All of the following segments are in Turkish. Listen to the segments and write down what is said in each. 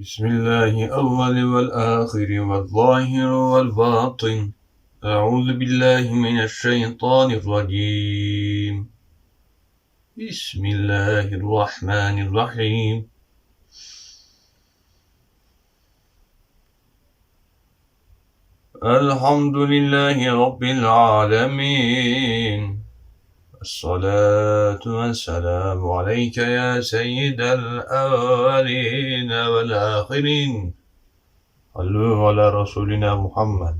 بسم الله أول والآخر والظاهر والباطن. أعوذ بالله من الشيطان الرجيم. بسم الله الرحمن الرحيم. الحمد لله رب العالمين. الصلاة والسلام عليك يا سيد الأولين والآخرين صلوا على رسولنا محمد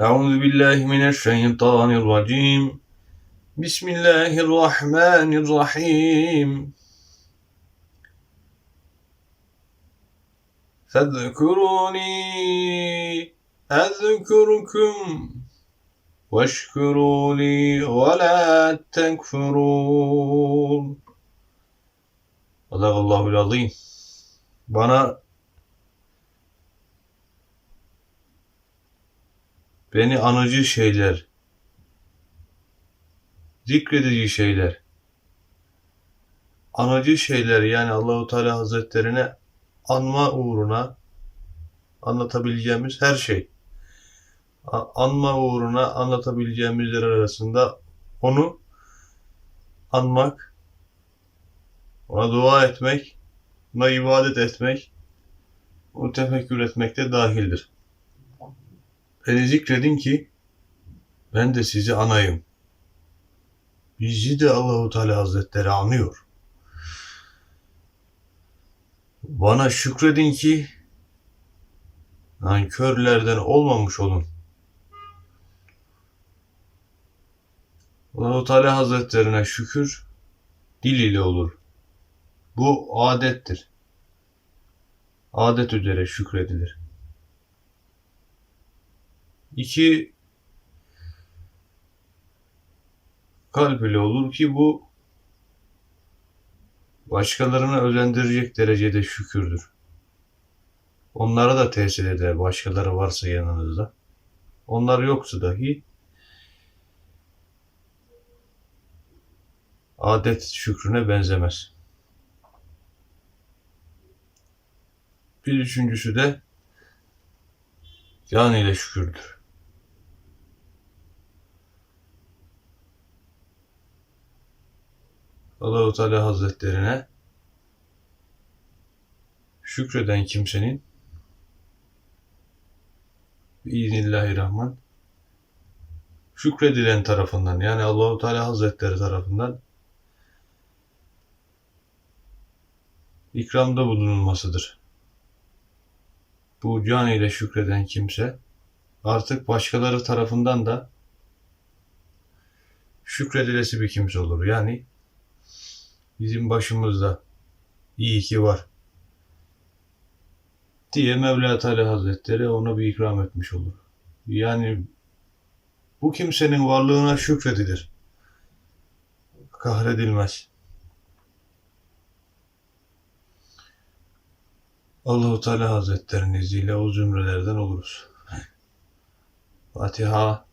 أعوذ بالله من الشيطان الرجيم بسم الله الرحمن الرحيم فاذكروني أذكركم واشكروا لي ولا تكفرون Sadakallahul azim. Bana beni anıcı şeyler, zikredici şeyler, anıcı şeyler yani Allahu Teala Hazretlerine anma uğruna anlatabileceğimiz her şey. Anma uğruna anlatabileceğimizler arasında onu anmak, ona dua etmek, ona ibadet etmek, onu tefekkür etmek de dahildir. Beni zikredin ki ben de sizi anayım. Bizi de Allahu Teala Hazretleri anıyor. Bana şükredin ki nankörlerden olmamış olun. Allahu Teala Hazretlerine şükür dil ile olur. Bu adettir. Adet üzere şükredilir. İki kalp ile olur ki bu başkalarına özendirecek derecede şükürdür. Onlara da tesir eder başkaları varsa yanınızda. Onlar yoksa dahi adet şükrüne benzemez. Bir üçüncüsü de can ile şükürdür. Allahu Teala Hazretlerine şükreden kimsenin İznillahirrahman şükredilen tarafından yani Allahu Teala Hazretleri tarafından ikramda bulunulmasıdır. Bu can ile şükreden kimse artık başkaları tarafından da şükredilesi bir kimse olur. Yani bizim başımızda iyi ki var diye Mevla Teala Hazretleri ona bir ikram etmiş olur. Yani bu kimsenin varlığına şükredilir. Kahredilmez. Allahu Teala Hazretleri'nin izniyle o zümrelerden oluruz. Fatiha